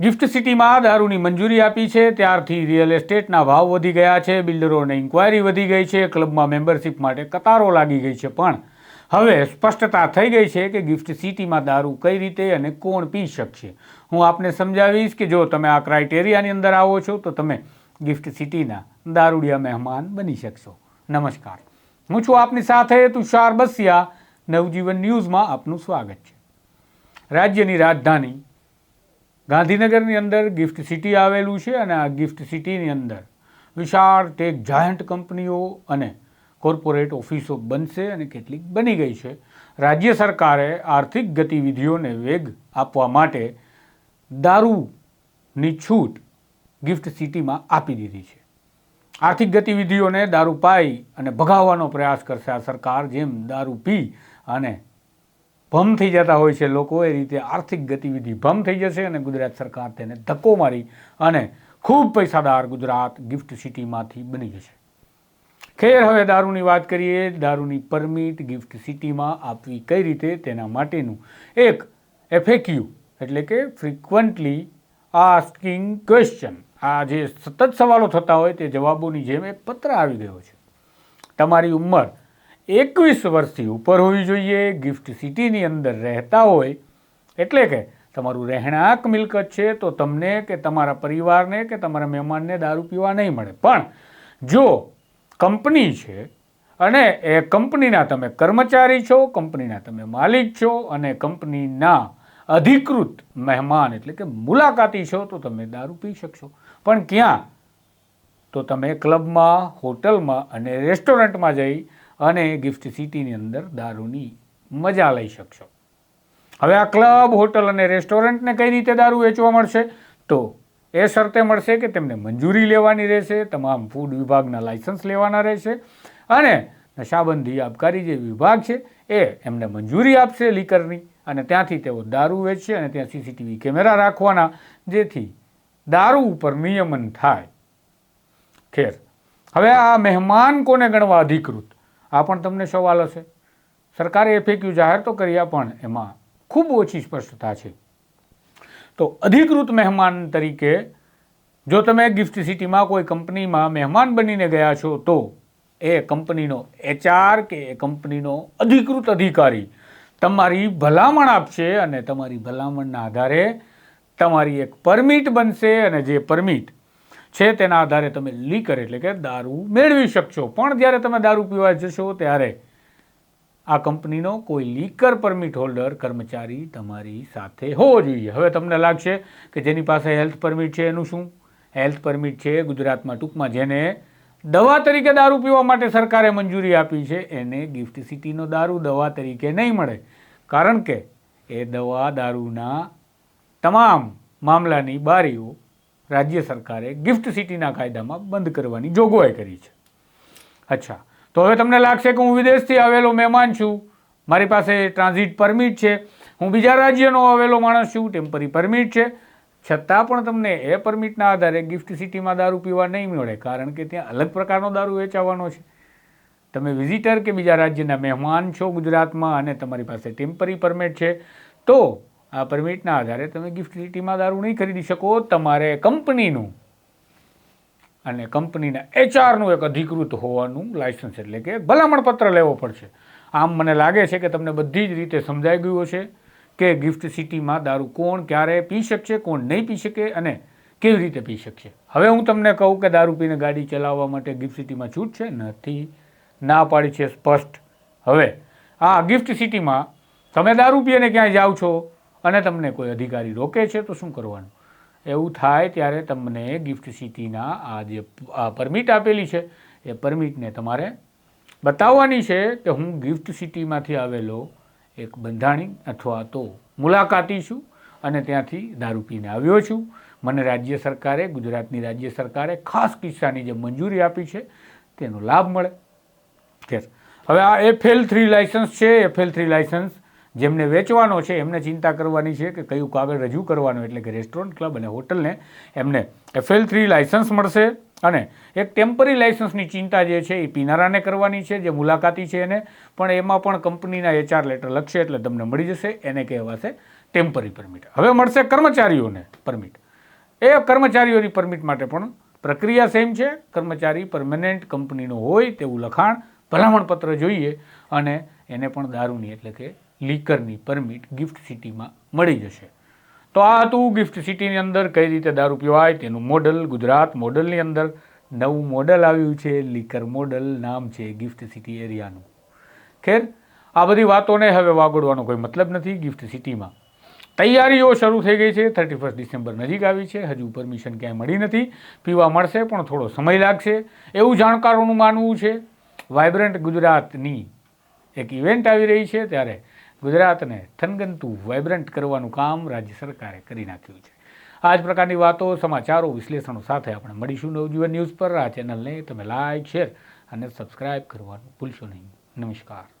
Gift સિટીમાં દારૂની મંજૂરી આપી છે. ત્યારથી રિયલ એસ્ટેટના ભાવ વધી ગયા છે. બિલ્ડરોને ઇન્ક્વાયરી વધી ગઈ છે. ક્લબમાં મેમ્બરશિપ માટે કતારો લાગી ગઈ છે પણ હવે સ્પષ્ટતા થઈ ગઈ છે કે ગિફ્ટ સિટીમાં દારૂ કઈ રીતે અને કોણ પી શકશે. હું આપને સમજાવીશ કે જો તમે આ ક્રાઇટેરિયાની અંદર આવો છો, તો તમે ગિફ્ટ સિટીના દારૂડિયા મહેમાન બની શકશો. નમસ્કાર. હું છું આપની સાથે તુષાર બસિયા. નવજીવન ન્યૂઝમાં આપનું સ્વાગત છે. રાજ્યની રાજધાની ગાંધીનગરની અંદર ગિફ્ટ સિટી આવેલું છે અને આ ગિફ્ટ સિટીની અંદર વિશાળ ટેક જાયન્ટ કંપનીઓ અને કોર્પોરેટ ઓફિસો બનશે અને કેટલીક બની ગઈ છે. રાજ્ય સરકારે આર્થિક ગતિવિધિઓને વેગ આપવા માટે દારૂની છૂટ ગિફ્ટ સિટીમાં આપી દીધી છે. આર્થિક ગતિવિધિઓને દારૂ પાઈ અને ભગાવવાનો પ્રયાસ કરશે આ સરકાર, જેમ દારૂ પી અને ભમ થઈ જતા હોય છે, લોકો એ રીતે આર્થિક ગતિવિધિ ભમ થઈ જશે અને ગુજરાત સરકાર તેને ધક્કો મારી અને ખૂબ પૈસાદાર ગુજરાત ગિફ્ટ સિટીમાંથી બની જશે. ખેર, હવે દારૂની વાત કરીએ. દારૂની પરમિટ ગિફ્ટ સિટીમાં આપવી કઈ રીતે? તેના માટેનું એક એફએક્યુ એટલે કે ફ્રિકવન્ટલી આસ્કિંગ ક્વેશ્ચન આ જે સતત સવાલો થતા હોય, તે જવાબોની જેમ એક પત્ર આવી ગયો છે. તમારી ઉંમર એકવીસ વર્ષથી ઉપર હોવી જોઈએ ગિફ્ટ સિટીની અંદર રહેતા હોય, એટલે કે તમારું રહેણાંક મિલકત છે, તો તમને કે તમારા પરિવારને કે તમારા મહેમાનને દારૂ પીવા નહીં મળે. પણ જો કંપની છે અને એ કંપનીના તમે કર્મચારી છો, કંપનીના તમે માલિક છો અને કંપનીના અધિકૃત મહેમાન એટલે કે મુલાકાતી છો, તો તમે દારૂ પી શકશો. પણ ક્યાં? તો તમે ક્લબમાં, હોટલમાં અને રેસ્ટોરન્ટમાં જઈ અને ગિફ્ટ સિટીની અંદર દારૂની મજા લઈ શકશો. હવે આ ક્લબ હોટલ અને રેસ્ટોરન્ટને કઈ રીતે દારૂ વેચવા મળશે? તો એ શરતે મળશે કે તેમને મંજૂરી લેવાની રહેશે, તમામ ફૂડ વિભાગના લાયસન્સ લેવાના રહેશે અને નશાબંધી આબકારી જે વિભાગ છે એ એમને મંજૂરી આપશે લીકરની અને ત્યાંથી તેઓ દારૂ વેચશે અને ત્યાં સીસીટીવી કેમેરા રાખવાના, જેથી દારૂ ઉપર નિયમન થાય. ખેર. હવે આ મહેમાન કોને ગણવા અધિકૃત? આ પણ તમને સવાલ હશે. સરકારે એફએક્યુ જાહેર તો કર્યા પણ એમાં ખૂબ ઓછી સ્પષ્ટતા છે. તો અધિકૃત મહેમાન તરીકે જો તમે ગિફ્ટ સિટીમાં કોઈ કંપનીમાં મહેમાન બનીને ગયા છો, તો એ કંપનીનો એચઆર કે એ કંપનીનો અધિકૃત અધિકારી તમારી ભલામણ આપશે અને તમારી ભલામણના આધારે તમારી એક પરમિટ બનશે અને જે પરમિટ છે તેના આધારે તમે લીકર એટલે કે દારૂ મેળવી શકશો. પણ જ્યારે તમે દારૂ પીવા જશો ત્યારે આ કંપનીનો કોઈ લીકર પરમિટ હોલ્ડર કર્મચારી તમારી સાથે હોવો જોઈએ. હવે તમને લાગશે કે જેની પાસે હેલ્થ પરમિટ છે એનું શું? હેલ્થ પરમિટ છે ગુજરાતમાં ટૂંકમાં જેને દવા તરીકે દારૂ પીવા માટે સરકારે મંજૂરી આપી છે, એને ગિફ્ટ સિટીનો દારૂ દવા તરીકે નહીં મળે. કારણ કે એ દવા દારૂના તમામ મામલાની બારીઓ રાજ્ય સરકારે ગિફ્ટ સિટીના કાયદામાં બંધ કરવાની જોગવાઈ કરી છે. અચ્છા. તો હવે તમને લાગશે કે હું વિદેશથી આવેલો મહેમાન છું. મારી પાસે ટ્રાન્ઝિટ પરમિટ છે. હું બીજા રાજ્યનો આવેલો માણસ છું. ટેમ્પરરી પરમિટ છે. છતાં પણ તમને એ પરમિટના આધારે ગિફ્ટ સિટીમાં દારૂ પીવા નહીં મળે, કારણ કે ત્યાં અલગ પ્રકારનો દારૂ વેચાવાનો છે. તમે વિઝિટર કે બીજા રાજ્યના મહેમાન છો ગુજરાતમાં અને તમારી પાસે ટેમ્પરરી પરમિટ છે, તો આ પરમિટના આધારે તમે ગિફ્ટ સિટીમાં દારૂ નહીં ખરીદી શકો, તમારે કંપનીનું અને કંપનીના એચઆરનું એક અધિકૃત હોવાનું લાયસન્સ એટલે કે ભલામણ પત્ર લેવો પડશે. આમ મને લાગે છે કે તમને બધી જ રીતે સમજાઈ ગયું હશે કે ગિફ્ટ સિટીમાં દારૂ કોણ ક્યારે પી શકશે, કોણ નહીં પી શકે અને કેવી રીતે પી શકશે. હવે હું તમને કહું કે દારૂ પીને ગાડી ચલાવવા માટે ગિફ્ટ સિટીમાં છૂટ છે? નથી. ના પાડી છે, સ્પષ્ટ. હવે, આ ગિફ્ટ સિટીમાં તમે દારૂ પીને ક્યાંય જાઓ છો? અને તમને કોઈ અધિકારી રોકે છે, તો શું કરવાનું? એવું થાય ત્યારે તમને ગિફ્ટ સિટીના આ જે આ પરમિટ આપેલી છે, એ પરમિટને તમારે બતાવવાની છે કે હું ગિફ્ટ સિટીમાંથી આવેલો એક બંધાણી અથવા તો મુલાકાતી છું અને ત્યાંથી દારૂ પીને આવ્યો છું. મને રાજ્ય સરકારે, ગુજરાતની રાજ્ય સરકારે ખાસ કિસ્સાની જે મંજૂરી આપી છે, તેનો લાભ મળે. હવે આ એફએલ થ્રી લાયસન્સ છે. એફએલ થ્રી લાયસન્સ જેમને વેચવાનો છે, એમને ચિંતા કરવાની છે કે કયું કાગળ રજૂ કરવાનું, એટલે કે રેસ્ટોરન્ટ ક્લબ અને હોટલને એમને એફએલ થ્રી લાયસન્સ મળશે અને એક ટેમ્પરરી લાયસન્સની ચિંતા જે છે એ પીનારાને કરવાની છે, જે મુલાકાતી છે એને. પણ એમાં પણ કંપનીના એચઆર લેટર લખશે એટલે તમને મળી જશે, એને કહેવાશે ટેમ્પરરી પરમિટ હવે મળશે કર્મચારીઓને પરમિટ એ કર્મચારીઓની પરમિટ માટે પણ પ્રક્રિયા સેમ છે. કર્મચારી પરમેનન્ટ કંપનીનો હોય તેવું લખાણ ભલામણ પત્ર જોઈએ અને એને પણ દારૂની એટલે કે લીકરની પરમિટ ગિફ્ટ સિટીમાં મળી જશે. તો આ હતું ગિફ્ટ સિટીની અંદર કઈ રીતે દારૂ પીવાય તેનું મોડલ. ગુજરાત મોડલની અંદર નવું મોડલ આવ્યું છે. લીકર મોડલ નામ છે ગિફ્ટ સિટી એરિયાનું. ખેર, આ બધી વાતોને હવે વાગોડવાનો કોઈ મતલબ નથી ગિફ્ટ સિટીમાં. તૈયારીઓ શરૂ થઈ ગઈ છે. થર્ટી ફર્સ્ટ ડિસેમ્બર નજીક આવી છે. હજુ પરમિશન ક્યાંય મળી નથી. પીવા મળશે પણ થોડો સમય લાગશે. એવું જાણકારોનું માનવું છે. વાઇબ્રન્ટ ગુજરાતની એક ઇવેન્ટ આવી રહી છે. ત્યારે ગુજરાતને થનગનતું વાઇબ્રન્ટ કરવાનું કામ રાજ્ય સરકારે કરી નાખ્યું છે. આ જ પ્રકારની વાતો, સમાચારો, વિશ્લેષણો સાથે આપણે મળીશું નવજીવન ન્યૂઝ પર. આ ચેનલને તમે લાઇક શેર અને સબસ્ક્રાઇબ કરવાનું ભૂલશો નહીં. નમસ્કાર.